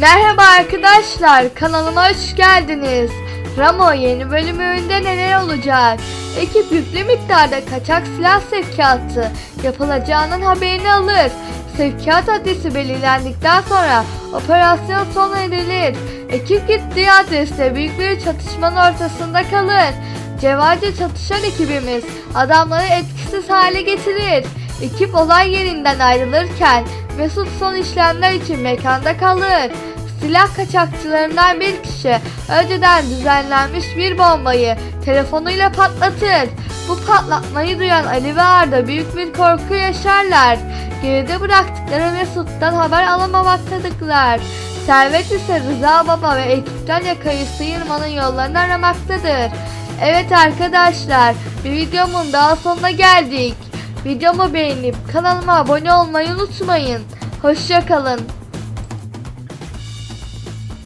Merhaba arkadaşlar, kanalıma hoş geldiniz. Ramo yeni bölümünde neler olacak? Ekip yüklü miktarda kaçak silah sevkiyatı yapılacağının haberini alır. Sevkiyat adresi belirlendikten sonra operasyon sona erilir. Ekip gittiği adreste büyük bir çatışmanın ortasında kalır. Cevaca çatışan ekibimiz adamları etkisiz hale getirir. Ekip olay yerinden ayrılırken Mesut son işlemler için mekanda kalır. Silah kaçakçılarından bir kişi önceden düzenlenmiş bir bombayı telefonuyla patlatır. Bu patlatmayı duyan Ali ve Arda büyük bir korku yaşarlar. Geride bıraktıkları Mesut'tan haber alamamaktadılar. Servet ise Rıza Baba ve ekipten yakayı sıyırmanın yollarını aramaktadır. Evet arkadaşlar bir videomun daha sonuna geldik. Videomu beğenip kanalıma abone olmayı unutmayın. Hoşçakalın.